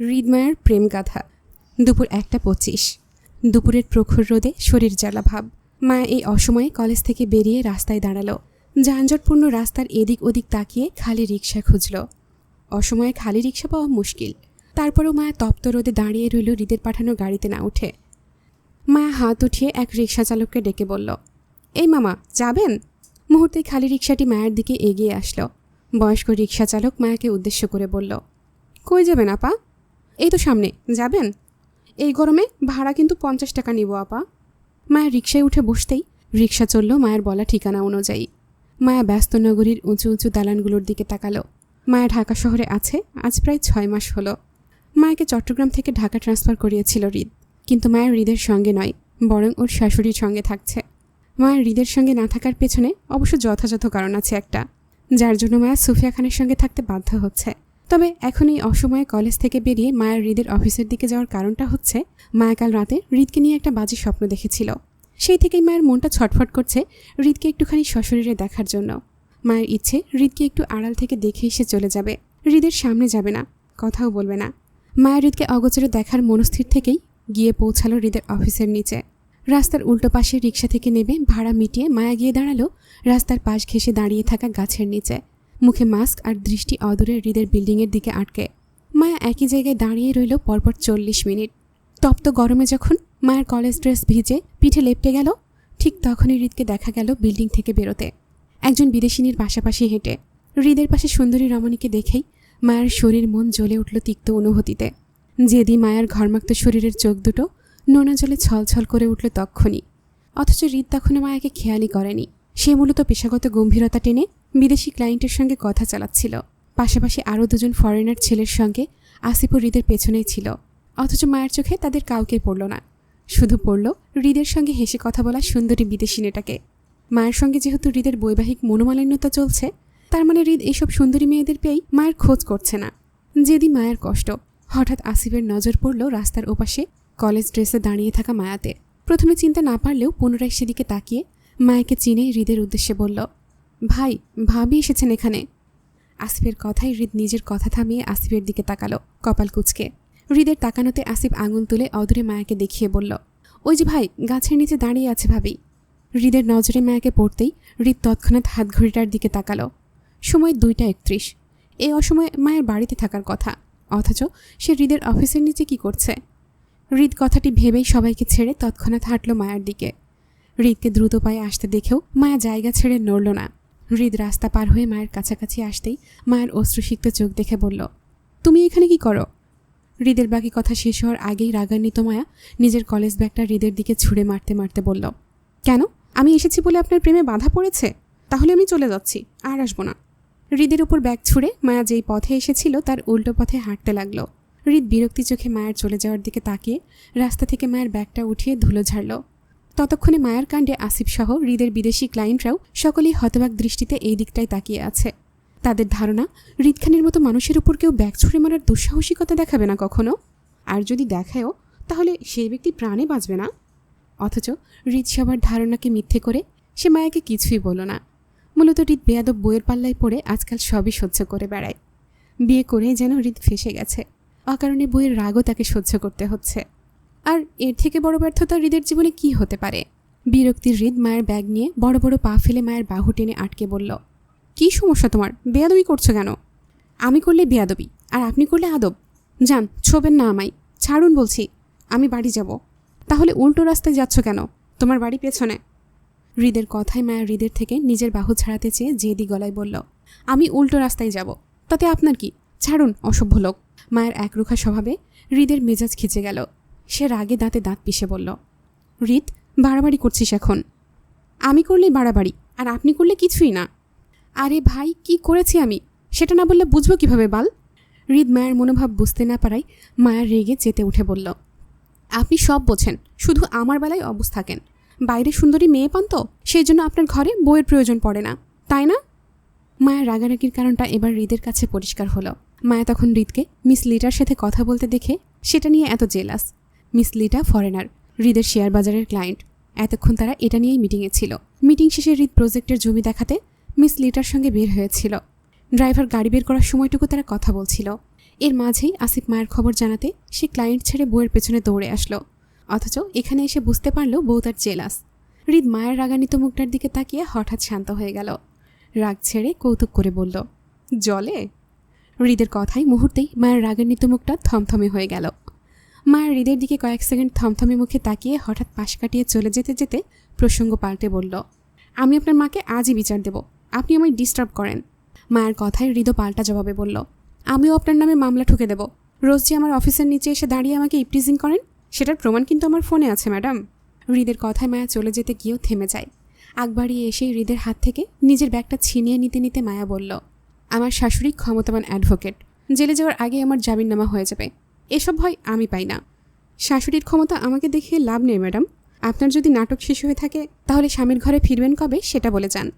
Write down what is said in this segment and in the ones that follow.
হৃদমায়ার প্রেম গাথা দুপুর একটা পঁচিশ। দুপুরের প্রখর রোদে শরীর জ্বালা ভাব। মায়া এই অসময়ে কলেজ থেকে বেরিয়ে রাস্তায় দাঁড়াল। যানজটপূর্ণ রাস্তার এদিক ওদিক তাকিয়ে খালি রিক্সা খুঁজল। অসময়ে খালি রিক্সা পাওয়া মুশকিল। তারপরও মায়া তপ্ত রোদে দাঁড়িয়ে রইল হৃদের পাঠানো গাড়িতে না উঠে। মায়া হাত উঠিয়ে এক রিক্সা চালককে ডেকে বলল, এই মামা, যাবেন? মুহূর্তে খালি রিক্সাটি মায়ের দিকে এগিয়ে আসলো। বয়স্ক রিক্সা চালক মায়াকে উদ্দেশ্য করে বলল, কই যাবেন আপা? এই তো সামনে, যাবেন? এই গরমে ভাড়া কিন্তু পঞ্চাশ টাকা নিব, আপা। মায়া রিক্সায় উঠে বসতেই রিক্সা চলল মায়ের বলা ঠিকানা অনুযায়ী। মায়া ব্যস্ত নগরীর উঁচু উঁচু দালানগুলোর দিকে তাকালো। মায়া ঢাকা শহরে আছে, আজ প্রায় ছয় মাস হলো। মায়াকে চট্টগ্রাম থেকে ঢাকা ট্রান্সফার করিয়েছিল হৃদ। কিন্তু মায়ের হৃদের সঙ্গে নয়, বরং ওর শাশুড়ির সঙ্গে থাকছে। মায়ের হৃদের সঙ্গে না থাকার পেছনে অবশ্য যথাযথ কারণ আছে একটা, যার জন্য মায়া সুফিয়া খানের সঙ্গে থাকতে বাধ্য হচ্ছে। তবে এখন এই অসময়ে কলেজ থেকে বেরিয়ে মায়ের হৃদের অফিসের দিকে যাওয়ার কারণটা হচ্ছে মায়া কাল রাতে হৃদকে নিয়ে একটা বাজে স্বপ্ন দেখেছিল। সেই থেকেই মায়ের মনটা ছটফট করছে হৃদকে একটুখানি সশরীরে দেখার জন্য। মায়ের ইচ্ছে, হৃদকে একটু আড়াল থেকে দেখে এসে চলে যাবে। হৃদের সামনে যাবে না, কথাও বলবে না। মায়ের হৃদকে অগোচরে দেখার মনস্থির থেকেই গিয়ে পৌঁছালো হৃদের অফিসের নিচে। রাস্তার উল্টো পাশে রিক্সা থেকে নেবে ভাড়া মিটিয়ে মায়া গিয়ে দাঁড়াল রাস্তার পাশ ঘেঁষে দাঁড়িয়ে থাকা গাছের নিচে। মুখে মাস্ক আর দৃষ্টি অদূরে হৃদের বিল্ডিংয়ের দিকে আটকে। মায়া একই জায়গায় দাঁড়িয়ে রইল পরপর চল্লিশ মিনিট। তপ্ত গরমে যখন মায়ের কলেজ ড্রেস ভিজে পিঠে লেপটে গেল, ঠিক তখনই হৃদকে দেখা গেল বিল্ডিং থেকে বেরোতে। একজন বিদেশিনীর পাশাপাশি হেঁটে। হৃদের পাশে সুন্দরী রমণীকে দেখেই মায়ের শরীর মন জ্বলে উঠল তিক্ত অনুভূতিতে। যেদি মায়ের ঘর্মাক্ত শরীরের চোখ দুটো নোনা জলে ছলছল করে উঠল তক্ষণি অথচ হৃদ তখনও মায়াকে খেয়ালই করেনি। সে মূলত পেশাগত গম্ভীরতা টেনে বিদেশি ক্লায়েন্টের সঙ্গে কথা চালাচ্ছিল। পাশাপাশি আরও দুজন ফরেনার ছেলের সঙ্গে আসিফও হৃদের পেছনেই ছিল। অথচ মায়ের চোখে তাদের কাউকে পড়ল না। শুধু পড়ল হৃদের সঙ্গে হেসে কথা বলা সুন্দরী বিদেশি নেটাকে মায়ের সঙ্গে যেহেতু হৃদের বৈবাহিক মনোমালিন্যতা চলছে, তার মানে হৃদ এইসব সুন্দরী মেয়েদের পেয়েই মায়ের খোঁজ করছে না। যেদি মায়ের কষ্ট। হঠাৎ আসিফের নজর পড়ল রাস্তার ওপাশে কলেজ ড্রেসে দাঁড়িয়ে থাকা মায়াতে। প্রথমে চিন্তা না পারলেও পুনরায় সেদিকে তাকিয়ে মায়াকে চিনে হৃদের উদ্দেশ্যে বলল ভাই, ভাবি এসেছেন এখানে। আসিফের কথাই হৃদ নিজের কথা থামিয়ে আসিফের দিকে তাকালো কপাল কুচকে। হৃদের তাকানোতে আসিফ আঙুল তুলে অদূরে মায়াকে দেখিয়ে বলল, ওই যে ভাই, গাছের নিচে দাঁড়িয়ে আছে ভাবি। হৃদের নজরে মায়াকে পড়তেই হৃদ তৎক্ষণাৎ হাত ঘড়িটার দিকে তাকালো। সময় দুইটা একত্রিশ। এই অসময়ে মায়ের বাড়িতে থাকার কথা। অথচ সে হৃদের অফিসের নিচে কি করছে? হৃদ কথাটি ভেবেই সবাইকে ছেড়ে তৎক্ষণাৎ হাঁটল মায়ার দিকে। হৃদকে দ্রুত পায়ে আসতে দেখেও মায়া জায়গা ছেড়ে নড়ল না। হৃদ রাস্তা পার হয়ে মায়ের কাছাকাছি আসতেই মায়ের অশ্রুসিক্ত চোখ দেখে বলল, তুমি এখানে কি করো? হৃদের বাকি কথা শেষ হওয়ার আগেই রাগান্বিত মায়া নিজের কলেজ ব্যাগটা হৃদের দিকে ছুঁড়ে মারতে মারতে বলল, কেন? আমি এসেছি বলে আপনার প্রেমে বাধা পড়েছে? তাহলে আমি চলে যাচ্ছি, আর আসব না। হৃদের উপর ব্যাগ ছুঁড়ে মায়া যেই পথে এসেছিল তার উল্টো পথে হাঁটতে লাগল। হৃদ বিরক্তি চোখে মায়ের চলে যাওয়ার দিকে তাকিয়ে রাস্তা থেকে মায়ের ব্যাগটা উঠিয়ে ধুলো ঝাড়ল। ততক্ষণে মায়ার কাণ্ডে আসিফ সহ হৃদের বিদেশি ক্লায়েন্টরাও সকলেই হতবাক দৃষ্টিতে এই দিকটায় তাকিয়ে আছে। তাদের ধারণা, হৃদ খানের মতো মানুষের উপর কেউ ব্যাগ ছুঁড়ে মারার দুঃসাহসিকতা দেখাবে না কখনো। আর যদি দেখায়ও, তাহলে সেই ব্যক্তি প্রাণে বাঁচবে না। অথচ হৃদ সবার ধারণাকে মিথ্যে করে সে মায়াকে কিছুই বলো না। মূলত হৃদ বেয়াদব বইয়ের পাল্লায় পড়ে আজকাল সবই সহ্য করে বেড়ায়। বিয়ে করে যেন হৃদ ফেসে গেছে। অকারণে বইয়ের রাগও তাকে সহ্য করতে হচ্ছে। আর এর থেকে বড় ব্যর্থতা হৃদের জীবনে কি হতে পারে? বিরক্তির হৃদ মায়ের ব্যাগ নিয়ে বড় বড় পা ফেলে মায়ের বাহু টেনে আটকে বলল, কী সমস্যা তোমার? বেয়াদবি করছ কেন? আমি করলে বেয়াদবি, আর আপনি করলে আদব। যান, ছোবেন না আমায়। ছাড়ুন বলছি, আমি বাড়ি যাব। তাহলে উল্টো রাস্তায় যাচ্ছ কেন? তোমার বাড়ি পেছনে। হৃদের কথায় মায়া হৃদের থেকে নিজের বাহু ছাড়াতে চেয়ে জেদি গলায় বলল, আমি উল্টো রাস্তায় যাব। তাতে আপনার কি? ছাড়ুন, অসভ্য লোক। মায়ের একরুখা স্বভাবে হৃদের মেজাজ খিচে গেল। সে রাগে দাঁতে দাঁত পিষে বলল হৃদ বাড়াবাড়ি করছিস এখন। আমি করলে বাড়াবাড়ি, আর আপনি করলে কিছুই না। আরে ভাই, কি করেছি আমি? সেটা না বললে বুঝব কীভাবে, বাল? হৃদ মায়ের মনোভাব বুঝতে না পারায় মায়ের রেগে চেতে উঠে বলল, আপনি সব বোঝেন, শুধু আমার বেলায় অবস্থ থাকেন। বাইরে সুন্দরী মেয়ে পান তো, সেই জন্য আপনার ঘরে বইয়ের প্রয়োজন পড়ে না, তাই না? মায়ের রাগারাগির কারণটা এবার হৃদের কাছে পরিষ্কার হলো। মায়া তখন হৃদকে মিস লিটার সাথে কথা বলতে দেখে সেটা নিয়ে এত জেলাস। মিস লিটা ফরেনার, হৃদের শেয়ার বাজারের ক্লায়েন্ট। এতক্ষণ তারা এটা নিয়েই মিটিংয়ে ছিল। মিটিং শেষে হৃদ প্রজেক্টের জমি দেখাতে মিস লিটার সঙ্গে বের হয়েছিল। ড্রাইভার গাড়ি বের করার সময়টুকু তারা কথা বলছিল। এর মাঝেই আসিফ মায়ের খবর জানাতে সে ক্লায়েন্ট ছেড়ে বউয়ের পেছনে দৌড়ে আসলো। অথচ এখানে এসে বুঝতে পারল বউ তার জেলাস। হৃদ মায়ের রাগান্বিত মুখটার দিকে তাকিয়ে হঠাৎ শান্ত হয়ে গেল। রাগ ছেড়ে কৌতুক করে বলল, জলে? হৃদের কথাই মুহূর্তেই মায়ের রাগান্বিত মুখটা থমথমে হয়ে গেল। মায়ের হৃদের দিকে কয়েক সেকেন্ড থমথমে মুখে তাকিয়ে হঠাৎ পাশ কাটিয়ে চলে যেতে যেতে প্রসঙ্গ পাল্টে বলল, আমি আপনার মাকে আজই বিচার দেব। আপনি আমায় ডিস্টার্ব করেন। মায়ের কথায় হৃদ পাল্টা জবাবে বলল, আমিও আপনার নামে মামলা ঠুকে দেব। রোজ যে আমার অফিসের নিচে এসে দাঁড়িয়ে আমাকে ইপ্রিজিং করেন, সেটার প্রমাণ কিন্তু আমার ফোনে আছে, ম্যাডাম। হৃদের কথায় মায়া চলে যেতে গিয়েও থেমে যায়। আগ বাড়িয়ে এসেই হৃদের হাত থেকে নিজের ব্যাগটা ছিনিয়ে নিতে নিতে মায়া বলল, আমার শাশুড়ি ক্ষমতাবান অ্যাডভোকেট জেলে যাওয়ার আগে আমার জামিননামা হয়ে যাবে। এসব ভয় আমি পাই না। শাশুড়ির ক্ষমতা আমাকে দেখিয়ে লাভ নেই, ম্যাডাম। আপনার যদি নাটক শেষ হয়ে থাকে, তাহলে স্বামীর ঘরে ফিরবেন কবে, সেটা বলে যান।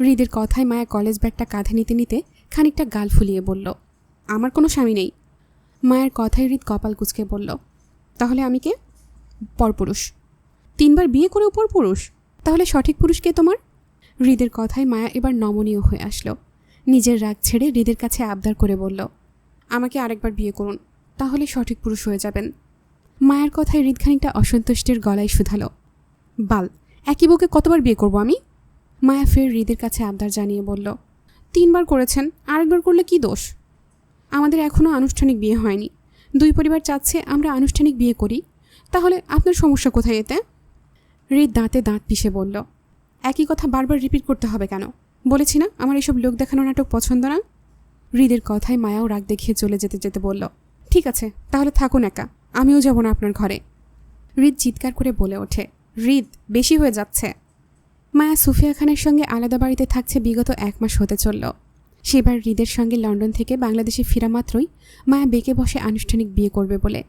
হৃদের কথায় মায়া কলেজ ব্যাগটা কাঁধে নিতে নিতে খানিকটা গাল ফুলিয়ে বলল, আমার কোনো স্বামী নেই। মায়ের কথায় হৃদ কপাল কুচকে বলল, তাহলে আমি কে? পরপুরুষ। তিনবার বিয়ে করেও পরপুরুষ? তাহলে সঠিক পুরুষ কে তোমার? হৃদের কথায় মায়া এবার নমনীয় হয়ে আসলো। নিজের রাগ ছেড়ে হৃদের কাছে আবদার করে বলল, আমাকে আরেকবার বিয়ে করুন। তাহলে সঠিক পুরুষ হয়ে যাবেন। মায়ের কথায় হৃদ খানিকটা অসন্তুষ্টের গলায় শুধালো। বাল, একই বউকে কতবার বিয়ে করব আমি? মায়া ফের হৃদের কাছে আবদার জানিয়ে বলল, তিনবার করেছেন, আরেকবার করলে কি দোষ? আমাদের এখনও আনুষ্ঠানিক বিয়ে হয়নি। দুই পরিবার চাচ্ছে আমরা আনুষ্ঠানিক বিয়ে করি। তাহলে আপনার সমস্যা কোথায় এতে? হৃদ দাঁতে দাঁত পিষে বলল, একই কথা বারবার রিপিট করতে হবে কেন? বলেছি না, আমার এসব লোক দেখানো নাটক পছন্দ না? হৃদের কথায় মায়াও রাগ দেখিয়ে চলে যেতে যেতে বলল ঠিক আছে, তাহলে থাকুন একা। আমিও যাব না আপনার ঘরে। হৃদ চিৎকার করে বলে ওঠে। হৃদ, বেশি হয়ে যাচ্ছে। মায়া সুফিয়া খানের সঙ্গে আলাদা বাড়িতে থাকছে বিগত এক মাস হতে চলল। সেবার হৃদের সঙ্গে লন্ডন থেকে বাংলাদেশে ফেরা মাত্রই মায়া বেঁকে বসে আনুষ্ঠানিক বিয়ে করবে বলে।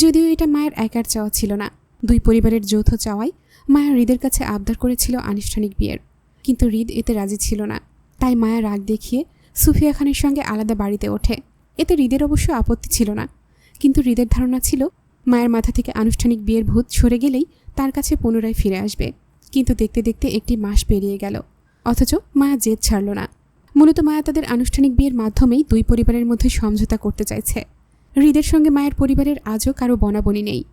যদিও এটা মায়ের একার চাওয়া ছিল না। দুই পরিবারের যৌথ চাওয়ায় মায়া হৃদের কাছে আবদার করেছিল আনুষ্ঠানিক বিয়ের। কিন্তু হৃদ এতে রাজি ছিল না। তাই মায়া রাগ দেখিয়ে সুফিয়া খানের সঙ্গে আলাদা বাড়িতে ওঠে। এতে হৃদের অবশ্য আপত্তি ছিল না। কিন্তু হৃদের ধারণা ছিল, মায়ের মাথা থেকে আনুষ্ঠানিক বিয়ের ভূত সরে গেলেই তার কাছে পুনরায় ফিরে আসবে। কিন্তু দেখতে দেখতে একটি মাস পেরিয়ে গেল। অথচ মায়া জেদ ছাড়ল না। মূলত মায়া তাদের আনুষ্ঠানিক বিয়ের মাধ্যমেই দুই পরিবারের মধ্যে সমঝোতা করতে চাইছে। হৃদের সঙ্গে মায়ের পরিবারের আজও কারও বনাবনি নেই।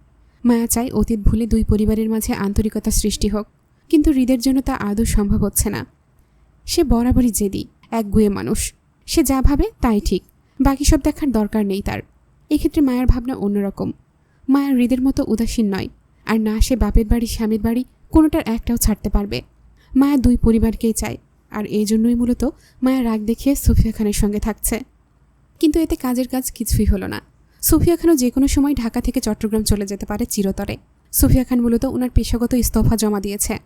মায়া চায় অতীত ভুলে দুই পরিবারের মাঝে আন্তরিকতা সৃষ্টি হোক, কিন্তু হৃদের জন্য তা আদৌ সম্ভব হচ্ছে না। সে বরাবরই জেদি এক গুয়ে মানুষ। সে যা ভাবে তাই ঠিক। বাকি সব দেখার দরকার নেই তার। এক্ষেত্রে মায়ের ভাবনা অন্যরকম। মায়ের হৃদের মতো উদাসীন নয়, আর না সে বাপের বাড়ি, স্বামীর বাড়ি কোনোটার একটাও ছাড়তে পারবে। মায়া দুই পরিবারকেই চায়, আর এই জন্যই মূলত মায়া রাগ দেখিয়ে সুফিয়া খানের সঙ্গে থাকছে। কিন্তু এতে কাজের কাজ কিছুই হলো না। সুফিয়া খানও যে কোনো সময় ঢাকা থেকে চট্টগ্রাম চলে যেতে পারে চিরতরে। সুফিয়া খান মূলত ওনার পেশাগত ইস্তফা জমা দিয়েছে।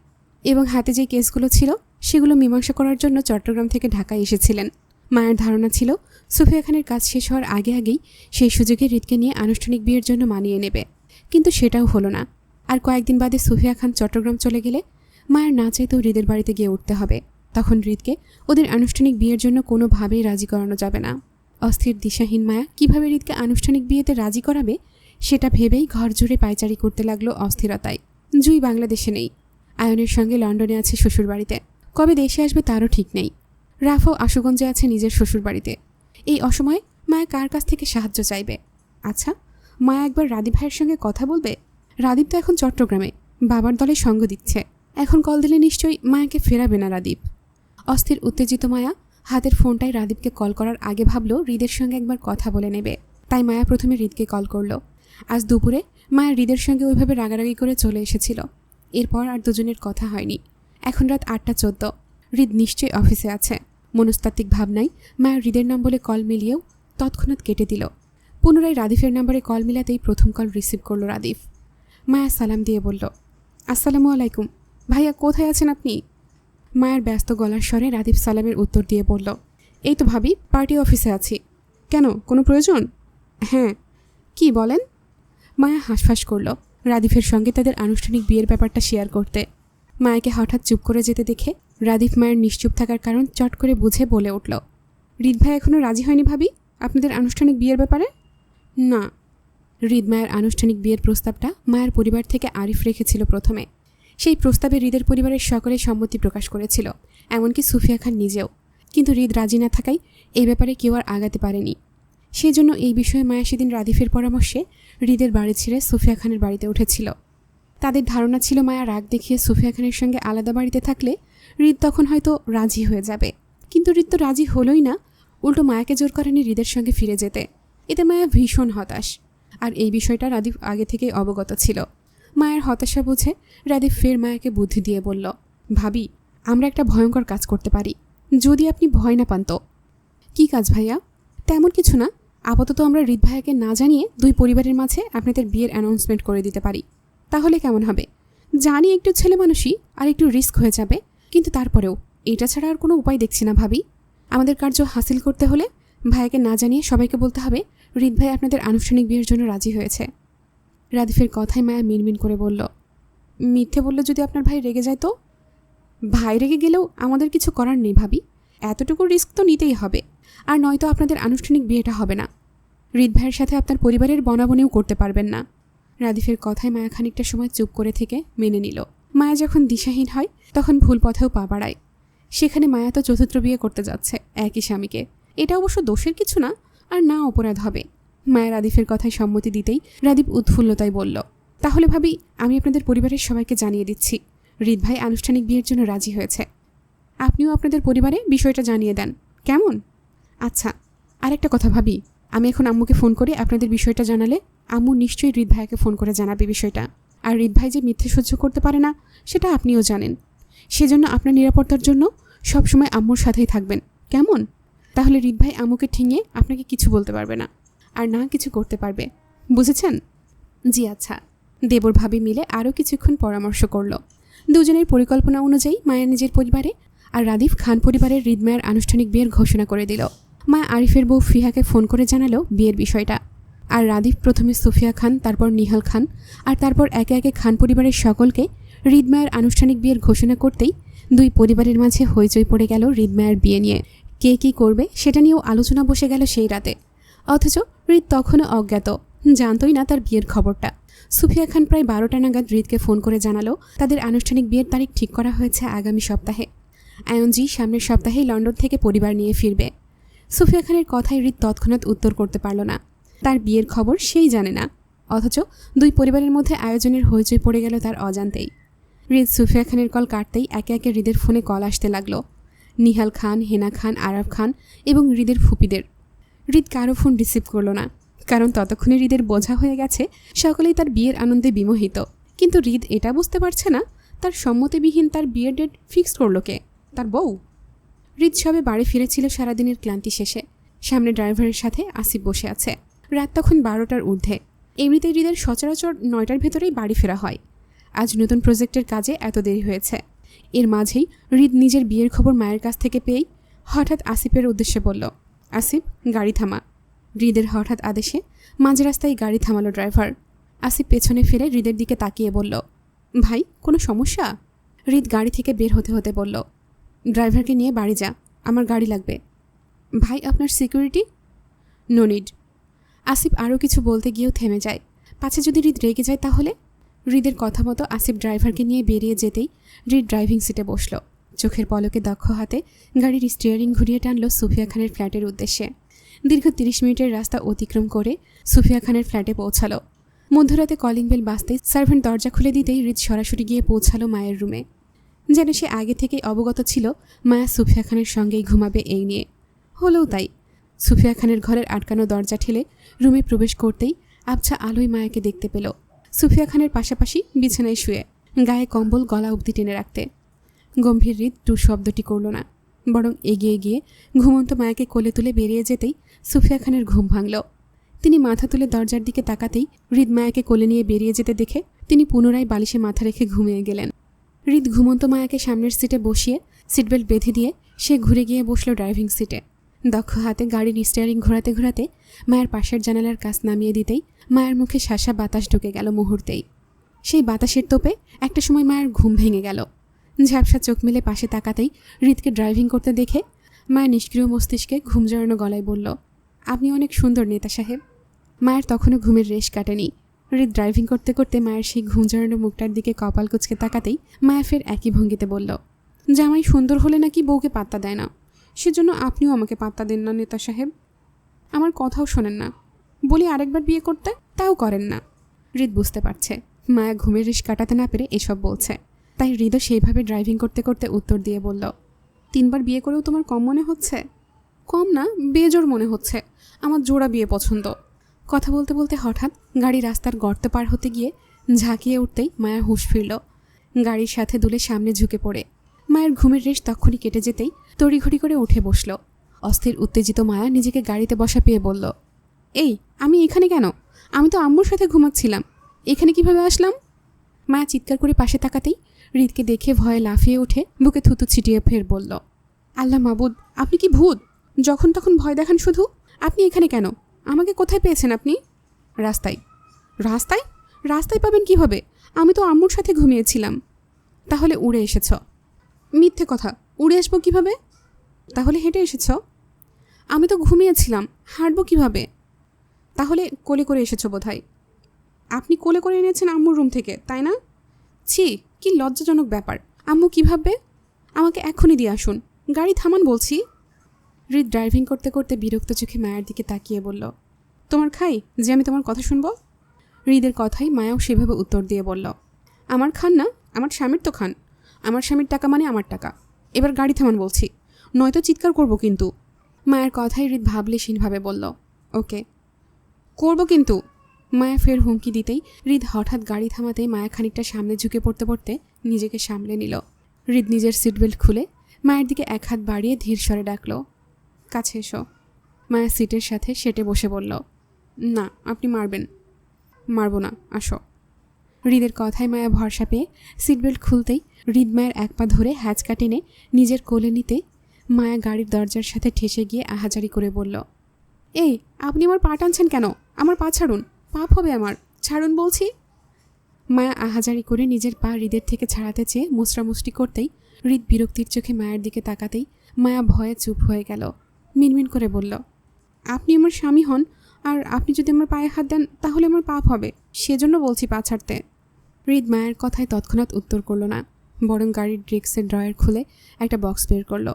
এবং হাতে যে কেসগুলো ছিল, সেগুলো মীমাংসা করার জন্য চট্টগ্রাম থেকে ঢাকায় এসেছিলেন। মায়ের ধারণা ছিল সুফিয়া খানের কাজ শেষ হওয়ার আগে আগেই সেই সুযোগে হৃদকে নিয়ে আনুষ্ঠানিক বিয়ের জন্য মানিয়ে নেবে। কিন্তু সেটাও হলো না। আর কয়েকদিন বাদে সুফিয়া খান চট্টগ্রাম চলে গেলে মায়ের না চাইতেও হৃদের বাড়িতে গিয়ে উঠতে হবে। তখন হৃদকে ওদের আনুষ্ঠানিক বিয়ের জন্য কোনোভাবেই রাজি করানো যাবে না। অস্থির, দিশাহীন মায়া কীভাবে হৃদকে আনুষ্ঠানিক বিয়েতে রাজি করাবে, সেটা ভেবেই ঘর জুড়ে পায়চারি করতে লাগল অস্থিরতায়। জুই বাংলাদেশে নেই। আয়নের সঙ্গে লন্ডনে আছে শ্বশুরবাড়িতে। কবে দেশে আসবে তারও ঠিক নেই। রাফও আশুগঞ্জে আছে নিজের শ্বশুরবাড়িতে। এই অসময়ে মায়া কার কাছ থেকে সাহায্য চাইবে? আচ্ছা মায়া একবার রাদীপ ভাইয়ের সঙ্গে কথা বলবে? রাদীপ তো এখন চট্টগ্রামে, বাবার দলে সঙ্গ দিচ্ছে। এখন কল দিলে নিশ্চয়ই মায়াকে ফেরাবে না রাদীপ। অস্থির, উত্তেজিত মায়া হাতের ফোনটায় রাদীপকে কল করার আগে ভাবলো হৃদের সঙ্গে একবার কথা বলে নেবে। তাই মায়া প্রথমে হৃদকে কল করল। আজ দুপুরে মায়া হৃদের সঙ্গে ওইভাবে রাগারাগি করে চলে এসেছিল। এরপর আর দুজনের কথা হয়নি। এখন রাত আটটা চোদ্দ। হৃদ নিশ্চয়ই অফিসে আছে। মনস্তাত্ত্বিক ভাবনায় মায়া হৃদের নাম বলে কল মিলিয়েও তৎক্ষণাৎ কেটে দিল। পুনরায় রাদিফের নাম্বারে কল মিলাতেই প্রথম কল রিসিভ করল রাদিফ। মায়া সালাম দিয়ে বলল, আসসালামু আলাইকুম। ভাইয়া, কোথায় আছেন আপনি? মায়ের ব্যস্ত গলার স্বরে রাদীপ সালামের উত্তর দিয়ে বলল, এই তো ভাবি, পার্টি অফিসে আছি। কেন, কোনো প্রয়োজন? হ্যাঁ কি বলেন? মায়া হাঁসফাঁস করল, রাদিফের সঙ্গে তাদের আনুষ্ঠানিক বিয়ের ব্যাপারটা শেয়ার করতে। মায়াকে হঠাৎ চুপ করে যেতে দেখে রাদিফ মায়ের নিশ্চুপ থাকার কারণ চট করে বুঝে বলে উঠল, রিদ ভাই এখনও রাজি হয়নি ভাবি? আপনাদের আনুষ্ঠানিক বিয়ের ব্যাপারে? না। হৃদ মায়ের আনুষ্ঠানিক বিয়ের প্রস্তাবটা মায়ের পরিবার থেকে আরিফ রেখেছিল প্রথমে। সেই প্রস্তাবে হৃদের পরিবারের সকলে সম্মতি প্রকাশ করেছিল, এমনকি সুফিয়া খান নিজেও। কিন্তু হৃদ রাজি না থাকায় এই ব্যাপারে কেউ আর আগাতে পারেনি। সেজন্য এই বিষয়ে মায়া সেদিন রাদিফের পরামর্শে হৃদের বাড়ি ছেড়ে সুফিয়া খানের বাড়িতে উঠেছিল। তাদের ধারণা ছিল মায়া রাগ দেখিয়ে সুফিয়া খানের সঙ্গে আলাদা বাড়িতে থাকলে হৃদ তখন হয়তো রাজি হয়ে যাবে। কিন্তু হৃদ তো রাজি হলোই না। উল্টো মায়াকে জোর করেনি হৃদের সঙ্গে ফিরে যেতে। এতে মায়া ভীষণ হতাশ। আর এই বিষয়টা রাদীপ আগে থেকেই অবগত ছিল। মায়ের হতাশা বুঝে রাদীপ ফের মায়াকে বুদ্ধি দিয়ে বলল, ভাবি, আমরা একটা ভয়ঙ্কর কাজ করতে পারি। যদি আপনি ভয় না পান তো? কী কাজ ভাইয়া? তেমন কিছু না। আপাতত আমরা হৃদ ভাইয়াকে না জানিয়ে দুই পরিবারের মাঝে আপনাদের বিয়ের অ্যানাউন্সমেন্ট করে দিতে পারি। তাহলে কেমন হবে? জানি একটু ছেলে মানুষই আর একটু রিস্ক হয়ে যাবে, কিন্তু তারপরেও এটা ছাড়া আর কোনো উপায় দেখছি না ভাবি। আমাদের কার্য হাসিল করতে হলে ভাইয়াকে না জানিয়ে সবাইকে বলতে হবে, হৃদ ভাই আপনাদের আনুষ্ঠানিক বিয়ের জন্য রাজি হয়েছে। রাদিফের কথায় মায়া মিনমিন করে বলল, মিথ্যে বললে যদি আপনার ভাই রেগে যায় তো? ভাই রেগে গেলেও আমাদের কিছু করার নেই ভাবি, এতটুকু রিস্ক তো নিতেই হবে, আর নয়তো আপনাদের আনুষ্ঠানিক বিয়েটা হবে না। হৃদ ভাইয়ের সাথে আপনার পরিবারের বনাবনেও করতে পারবেন না। রাদিফের কথায় মায়া খানিকটা সময় চুপ করে থেকে মেনে নিল। মায়া যখন দিশাহীন হয়, তখন ভুল পথেও পা বাড়ায়। সেখানে মায়া তো চতুর্থ বিয়ে করতে যাচ্ছে, একই স্বামীকে। এটা অবশ্য দোষের কিছু না, আর না অপরাধ হবে। মায়া রাদিফের কথায় সম্মতি দিতেই রাদীপ উৎফুল্লতায় বলল, তাহলে ভাবি, আমি আপনাদের পরিবারের সবাইকে জানিয়ে দিচ্ছি। হৃদ ভাই আনুষ্ঠানিক বিয়ের জন্য রাজি হয়েছে। আপনিও আপনাদের পরিবারে বিষয়টা জানিয়ে দেন। কেমন? আচ্ছা আরেকটা কথা ভাবি। আমি এখন আম্মুকে ফোন করে আপনাদের বিষয়টা জানালে আম্মু নিশ্চয়ই হৃদ ভাইয়াকে ফোন করে জানাবে বিষয়টা। আর হৃদ ভাই যে মিথ্যে সহ্য করতে পারে না, সেটা আপনিও জানেন। সেজন্য আপনার নিরাপত্তার জন্য সবসময় আম্মুর সাথেই থাকবেন। কেমন? তাহলে হৃদ ভাই আম্মুকে ঠেঙিয়ে আপনাকে কিছু বলতে পারবে না, আর না কিছু করতে পারবে। বুঝেছেন? জি আচ্ছা। দেবর ভাবি মিলে আরও কিছুক্ষণ পরামর্শ করল। দুজনের পরিকল্পনা অনুযায়ী মায়া নিজের পরিবারে আর রাদিফ খান পরিবারের হৃদমায়ের আনুষ্ঠানিক বিয়ের ঘোষণা করে দিল। মা আরিফের বউ ফিহাকে ফোন করে জানালো বিয়ের বিষয়টা। আর রাদিফ প্রথমে সুফিয়া খান, তারপর নিহাল খান, আর তারপর একে একে খান পরিবারের সকলকে হৃদমায়ের আনুষ্ঠানিক বিয়ের ঘোষণা করতেই দুই পরিবারের মাঝে হইচই পড়ে গেল হৃদমায়ের বিয়ে নিয়ে। কে কী করবে সেটা নিয়েও আলোচনা বসে গেল সেই রাতে। অথচ হৃদ তখনও অজ্ঞাত, জানতই না তার বিয়ের খবরটা। সুফিয়া খান প্রায় বারোটা নাগাদ হৃদকে ফোন করে জানালো, তাদের আনুষ্ঠানিক বিয়ের তারিখ ঠিক করা হয়েছে আগামী সপ্তাহে। আয়নজি সামনের সপ্তাহেই লন্ডন থেকে পরিবার নিয়ে ফিরবে। সুফিয়া খানের কথায় হৃদ তৎক্ষণাৎ উত্তর করতে পারল না। তার বিয়ের খবর সেই জানে না। অথচ দুই পরিবারের মধ্যে আয়োজনের হইচই পড়ে গেল তার অজান্তেই। হৃদ সুফিয়া খানের কল কাটতেই একে একে হৃদের ফোনে কল আসতে লাগল। নিহাল খান, হেনা খান আরব খান এবং হৃদের ফুপিদের। হৃদ কারও ফোন রিসিভ করল না, কারণ ততক্ষণে হৃদের বোঝা হয়ে গেছে সকলেই তার বিয়ের আনন্দে বিমোহিত। কিন্তু হৃদ এটা বুঝতে পারছে না, তার সম্মতিবিহীন তার বিয়ের ডেট ফিক্স করল কে? তার বউ? হৃদ সবে বাড়ি ফিরেছিল সারাদিনের ক্লান্তি শেষে। সামনে ড্রাইভারের সাথে আসিফ বসে আছে। রাত তখন বারোটার ঊর্ধ্বে। এমনিতেই হৃদের সচরাচর নয়টার ভেতরেই বাড়ি ফেরা হয়। আজ নতুন প্রজেক্টের কাজে এত দেরি হয়েছে। এর মাঝেই হৃদ নিজের বিয়ের খবর মায়ের কাছ থেকে পেয়েই হঠাৎ আসিফের উদ্দেশ্যে বলল, আসিফ, গাড়ি থামা। হৃদের হঠাৎ আদেশে মাঝ রাস্তায় গাড়ি থামালো ড্রাইভার। আসিফ পেছনে ফিরে হৃদের দিকে তাকিয়ে বলল, ভাই, কোনো সমস্যা? হৃদ গাড়ি থেকে বের হতে হতে বলল, ড্রাইভারকে নিয়ে বাড়ি যা, আমার গাড়ি লাগবে। ভাই, আপনার সিকিউরিটি? No need. আসিফ আরও কিছু বলতে গিয়েও থেমে যায়। পাছে যদি হৃদ রেগে যায় তাহলে? হৃদের কথা মতো আসিফ ড্রাইভারকে নিয়ে বেরিয়ে যেতেই হৃদ ড্রাইভিং সিটে বসল। চোখের পলকে দক্ষ হাতে গাড়ির স্টিয়ারিং ঘুরিয়ে টানলো সুফিয়া খানের ফ্ল্যাটের উদ্দেশ্যে। দীর্ঘ তিরিশ মিনিটের রাস্তা অতিক্রম করে সুফিয়া খানের ফ্ল্যাটে পৌঁছালো। মধ্যরাতে কলিং বেল বাজতেই সার্ভেন্ট দরজা খুলে দিতেই হৃদ সরাসরি গিয়ে পৌঁছালো মায়ের রুমে। যেন সে আগে থেকেই অবগত ছিল, মায়া সুফিয়া খানের সঙ্গেই ঘুমাবে এই নিয়ে। হলেও তাই। সুফিয়া খানের ঘরের আটকানো দরজা ঠেলে রুমে প্রবেশ করতেই আবছা আলোয় মায়াকে দেখতে পেল। সুফিয়া খানের পাশাপাশি বিছানায় শুয়ে, গায়ে কম্বল গলা অবধি টেনে রাখতে। গম্ভীর হৃদ টু শব্দটি করল না, বরং এগিয়ে গিয়ে ঘুমন্ত মায়াকে কোলে তুলে বেরিয়ে যেতেই সুফিয়া খানের ঘুম ভাঙল। তিনি মাথা তুলে দরজার দিকে তাকাতেই হৃদ মায়াকে কোলে নিয়ে বেরিয়ে যেতে দেখে তিনি পুনরায় বালিশে মাথা রেখে ঘুমিয়ে গেলেন। হৃদ ঘুমন্ত মায়াকে সামনের সিটে বসিয়ে সিটবেল্ট বেঁধে দিয়ে সে ঘুরে গিয়ে বসল ড্রাইভিং সিটে। দক্ষ হাতে গাড়ির স্টিয়ারিং ঘোরাতে ঘোরাতে মায়ের পাশের জানালার কাজ নামিয়ে দিতেই মায়ের মুখে শাসা বাতাস ঢুকে গেল মুহূর্তেই। সেই বাতাসের তোপে একটা সময় মায়ের ঘুম ভেঙে গেল। ঝাপসা চোখ মেলে পাশে তাকাতেই হৃদকে ড্রাইভিং করতে দেখে মায়ের নিষ্ক্রিয় মস্তিষ্কে ঘুম জড়ানো গলায় বলল, আপনি অনেক সুন্দর নেতা সাহেব। মায়ের তখনও ঘুমের রেশ কাটেনি। হৃদ ড্রাইভিং করতে করতে মায়ের সেই ঘুম জড়ানো মুখটার দিকে কপাল কুচকে তাকাতেই মায়া ফের একই ভঙ্গিতে বলল, জামাই সুন্দর হলে নাকি বউকে পাত্তা দেয় না? সেজন্য আপনিও আমাকে পাত্তা দেন না, নেতা সাহেব। আমার কথাও শোনেন না। বলি আরেকবার বিয়ে করতে? তাও করেন না। হৃদ বুঝতে পারছে। মায়া ঘুমের রেশ কাটাতে না পেরে এসব বলছে। তাই হৃদও সেইভাবে ড্রাইভিং করতে করতে উত্তর দিয়ে বলল, তিনবার বিয়ে করেও তোমার কম মনে হচ্ছে? কম না, বেজোর মনে হচ্ছে। আমার জোড়া বিয়ে পছন্দ। কথা বলতে বলতে হঠাৎ গাড়ি রাস্তার গর্ত পার হতে গিয়ে ঝাঁকিয়ে উঠতেই মায়ার হুঁশ ফিরল। গাড়ির সাথে দুলে সামনে ঝুঁকে পড়ে। মায়ের ঘুমের রেশ তখনই কেটে যেতেই তড়িঘড়ি করে উঠে বসল। অস্থির, উত্তেজিত মায়া নিজেকে গাড়িতে বসা পেয়ে বলল, এই, আমি এখানে কেন? আমি তো আম্মুর সাথে ঘুমাচ্ছিলাম। এখানে কীভাবে আসলাম? মায়া চিৎকার করে পাশে তাকাতেই হৃদকে দেখে ভয়ে লাফিয়ে উঠে বুকে থুতু ছিটিয়ে ফের বলল, আল্লাহ মাবুদ, আপনি কি ভূত? যখন তখন ভয় দেখান শুধু? আপনি এখানে কেন? আমাকে কোথায় পেয়েছেন আপনি? রাস্তায়। রাস্তায়? রাস্তায় পাবেন কীভাবে? আমি তো আম্মুর সাথে ঘুমিয়েছিলাম। তাহলে উড়ে এসেছ। মিথ্যে কথা। উড়ে আসব কীভাবে? তাহলে হেঁটে এসেছ। আমি তো ঘুমিয়েছিলাম, হাঁটবো কীভাবে? তাহলে কোলে করে এসেছ বোধহয়। আপনি কোলে করে এনেছেন আম্মুর রুম থেকে, তাই না? ছি, কি লজ্জাজনক ব্যাপার। আম্মু কী ভাববে আমাকে এখনই দিয়ে আসুন। গাড়ি থামান বলছি। হৃদ ড্রাইভিং করতে করতে বিরক্ত চোখে মায়ের দিকে তাকিয়ে বলল, তোমার খাই, যে আমি তোমার কথা শুনব? হৃদের কথাই মায়াও সেভাবে উত্তর দিয়ে বলল, আমার খান না, আমার স্বামীর তো খান। আমার স্বামীর টাকা মানে আমার টাকা। এবার গাড়ি থামান বলছি। নয়তো চিৎকার করব কিন্তু। মায়ের কথাই হৃদ ভাবলেশীনভাবে বলল, ওকে। করব কিন্তু। মায়া ফের হুমকি দিতেই হৃদ হঠাৎ গাড়ি থামাতেই মায়া খানিকটা সামনে ঝুঁকে পড়তে পড়তে নিজেকে সামলে নিল। হৃদ নিজের সিট বেল্ট খুলে মায়ের দিকে এক হাত বাড়িয়ে ধীর স্বরে ডাকলো, কাছে এসো। মায়া সিটের সাথে সেটে বসে বলল, না, আপনি মারবেন। মারবো না, আসো। হৃদের কথায় মায়া ভরসা পেয়ে সিট বেল্ট খুলতেই হৃদ মায়ের এক পা ধরে হ্যাচকা টেনে নিজের কোলে নিতে মায়া গাড়ির দরজার সাথে ঠেসে গিয়ে আহাজারি করে বলল, এই, আপনি আমার পা টানছেন কেন? আমার পা ছাড়ুন। পাপ হবে আমার। ছাড়ুন বলছি? মায়া আহাজারি করে নিজের পা হৃদের থেকে ছাড়াতে চেয়ে মুচড়ামুচড়ি করতেই হৃদ বিরক্তির চোখে মায়ের দিকে তাকাতেই মায়া ভয়ে চুপ হয়ে গেল। মিনমিন করে বলল, আপনি আমার স্বামী হন, আর আপনি যদি আমার পায়ে হাত দেন, তাহলে আমার পাপ হবে। সেজন্য বলছি পা ছাড়তে। হৃদ মায়ের কথায় তৎক্ষণাৎ উত্তর করল না। বরং গাড়ির ড্রিক্সের ড্রয়ার খুলে একটা বক্স বের করল।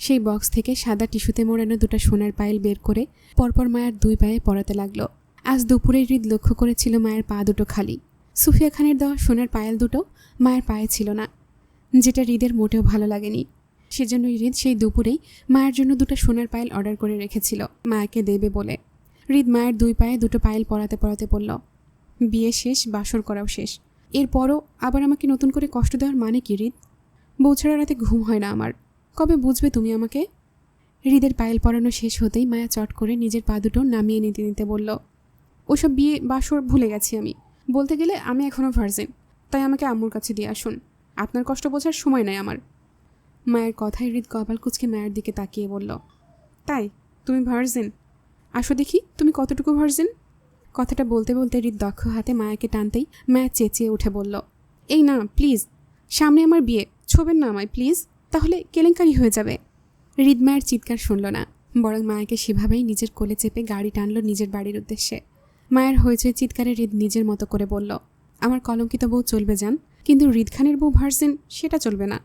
সেই বক্স থেকে সাদা টিস্যুতে মোড়ানো দুটো সোনার পায়েল বের করে পরপর মায়ের দুই পায়ে পরাতে লাগল। আজ দুপুরে হৃদ লক্ষ্য করেছিল মায়ের পা দুটো খালি। সুফিয়া খানের দেওয়া সোনার পায়েল দুটো মায়ের পায়ে ছিল না। যেটা হৃদের মোটেও ভালো লাগেনি। সেজন্য হৃদ সেই দুপুরেই মায়ের জন্য দুটো সোনার পায়েল অর্ডার করে রেখেছিল, মায়াকে দেবে বলে। হৃদ মায়ের দুই পায়ে দুটো পায়েল পরাতে পরাতে বলল, বিয়ে শেষ, বাসর করাও শেষ। এরপরও আবার আমাকে নতুন করে কষ্ট দেওয়ার মানে কি, হৃদ? বৌছাড়া রাতে ঘুম হয় না আমার। কবে বুঝবে তুমি আমাকে? হৃদের পায়েল পরানো শেষ হতেই মায়া চট করে নিজের পা দুটো নামিয়ে নিতে নিতে বলল, ওসব বিয়ে বাসর ভুলে গেছি আমি। বলতে গেলে আমি এখনও ভার্জিন তাই আমাকে আম্মুর কাছে দিয়ে আসুন। আপনার কষ্ট বোঝার সময় নাই আমার। মায়ের কথায় হৃদ কপাল কুচকে মায়ের দিকে তাকিয়ে বলল, তাই? তুমি ভার্জিন আসো দেখি, তুমি কতটুকু ভার্জিন কথাটা বলতে বলতে হৃদ দক্ষ হাতে মায়াকে টানতেই মায়া চেঁচিয়ে উঠে বলল, এই না, প্লিজ, সামনে আমার বিয়ে, ছবেন না আমায়, প্লিজ, তাহলে কেলেঙ্কারি হয়ে যাবে। হৃদ মায়ের চিৎকার শুনল না, বরং মায়াকে সেভাবেই নিজের কোলে চেপে গাড়ি টানলো নিজের বাড়ির উদ্দেশ্যে। মায়ের হয়েছে চিৎকারে হৃদ নিজের মতো করে বলল, আমার কলঙ্কিত বউ চলবে যান কিন্তু হৃদ খানের বউ ভার্সেন, সেটা চলবে না।